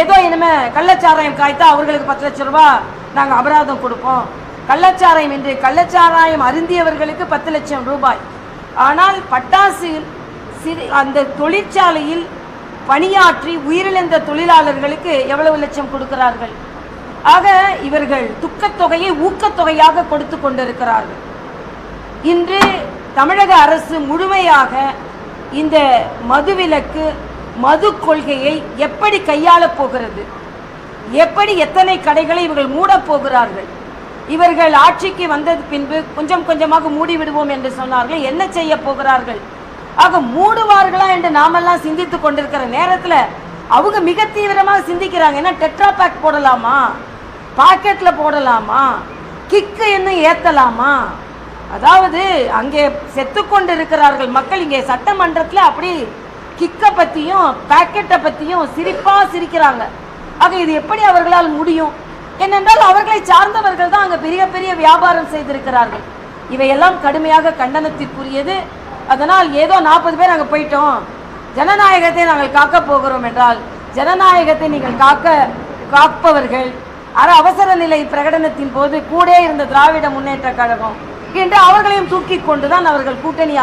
ஏதோ இனிமே கள்ளச்சாராயம் காய்த்தா அவர்களுக்கு பத்து லட்ச ரூபா நாங்கள் அபராதம் கொடுப்போம். கள்ளச்சாராயம் என்று கள்ளச்சாராயம் அருந்தியவர்களுக்கு பத்து லட்சம் ரூபாய். ஆனால் பட்டாசு சிறு அந்த தொழிற்சாலையில் பணியாற்றி உயிரிழந்த தொழிலாளர்களுக்கு எவ்வளவு லட்சம் கொடுக்கிறார்கள்? ஆக இவர்கள் துக்கத்தொகையை ஊக்கத்தொகையாக கொடுத்து கொண்டிருக்கிறார்கள். இன்று தமிழக அரசு முழுமையாக இந்த மதுவிலக்கு மது கொள்கையை எப்படி கையாளப் போகிறது? எப்படி எத்தனை கடைகளை இவர்கள் மூடப் போகிறார்கள்? இவர்கள் ஆட்சிக்கு வந்தது பின்பு கொஞ்சம் கொஞ்சமாக மூடி விடுவோம் என்று சொன்னார்கள். என்ன செய்ய போகிறார்கள்? ஆக மூடுவார்களா என்று நாமெல்லாம் சிந்தித்துக் கொண்டிருக்கிற நேரத்தில் அவங்க மிக தீவிரமாக சிந்திக்கிறாங்க. ஏன்னா டெட்ரா பேக் போடலாமா? பாக்கெட்டில் போடலாமா? கிக்கு இன்னும் ஏற்றலாமா அதாவது அங்கே செத்து கொண்டு இருக்கிறார்கள் மக்கள் இங்கே சட்டமன்றத்தில் அப்படி கிக்கை பற்றியும் பேக்கெட்டை பற்றியும் சிரிப்பாக சிரிக்கிறாங்க. ஆக இது எப்படி அவர்களால் முடியும்? ஏனென்றால் அவர்களை சார்ந்தவர்கள் தான் அங்கே பெரிய பெரிய வியாபாரம் செய்திருக்கிறார்கள். இவையெல்லாம் கடுமையாக கண்டனத்திற்குரியது. அதனால் ஏதோ நாற்பது பேர் அங்கே போயிட்டோம். ஜனநாயகத்தை நாங்கள் காக்கப் போகிறோம் என்றால் ஜனநாயகத்தை நீங்கள் காக்க காப்பவர்கள். அற அவசர நிலை பிரகடனத்தின் போது கூட இருந்த திராவிட முன்னேற்ற கழகம். என்று அவர்களையும் தூக்கி கொண்டுதான் அவர்கள் கூட்டணி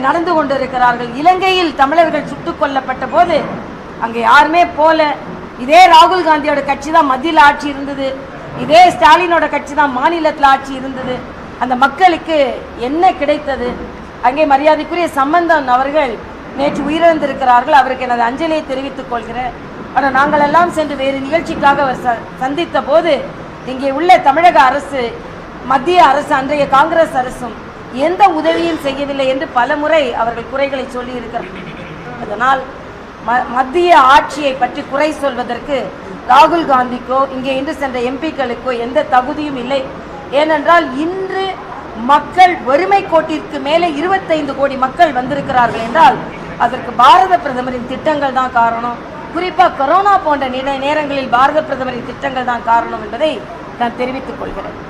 நடந்து கொண்டிருக்கிறார்கள். இலங்கையில் தமிழர்கள் சுட்டுக் கொல்லப்பட்ட போது அங்கே யாருமே போல. இதே ராகுல் காந்தியோட கட்சி தான் மத்தியில் ஆட்சி இருந்தது. இதே ஸ்டாலினோட கட்சி தான் மாநிலத்தில் ஆட்சி இருந்தது. அந்த மக்களுக்கு என்ன கிடைத்தது? அங்கே மரியாதைக்குரிய சம்பந்தன் அவர்கள் நேற்று உயிரிழந்திருக்கிறார்கள். அவருக்கு எனது அஞ்சலியை தெரிவித்துக் கொள்கிறேன். ஆனால் நாங்கள் எல்லாம் சென்று வேறு நிகழ்ச்சிக்காக அவர் ச- சந்தித்த போது இங்கே உள்ள தமிழக அரசு மத்திய அரசு அன்றைய காங்கிரஸ் அரசும் எந்த உதவியும் செய்யவில்லை என்று பல முறை அவர்கள் குறைகளை சொல்லி அதனால் ம- மத்திய ஆட்சியை பற்றி குறை சொல்வதற்கு ராகுல் காந்திக்கோ இங்கே இன்று சென்ற எம்பிக்களுக்கோ எந்த தகுதியும் இல்லை. ஏனென்றால் இன்று மக்கள் வறுமை கோட்டிற்கு மேலே இருபத்தைந்து கோடி மக்கள் வந்திருக்கிறார்கள் என்றால் அதற்கு பாரத பிரதமரின் திட்டங்கள் தான் காரணம். குறிப்பாக கொரோனா போன்ற நேரங்களில் பாரத பிரதமரின் திட்டங்கள் தான் காரணம் என்பதை நான் தெரிவித்துக் கொள்கிறேன்.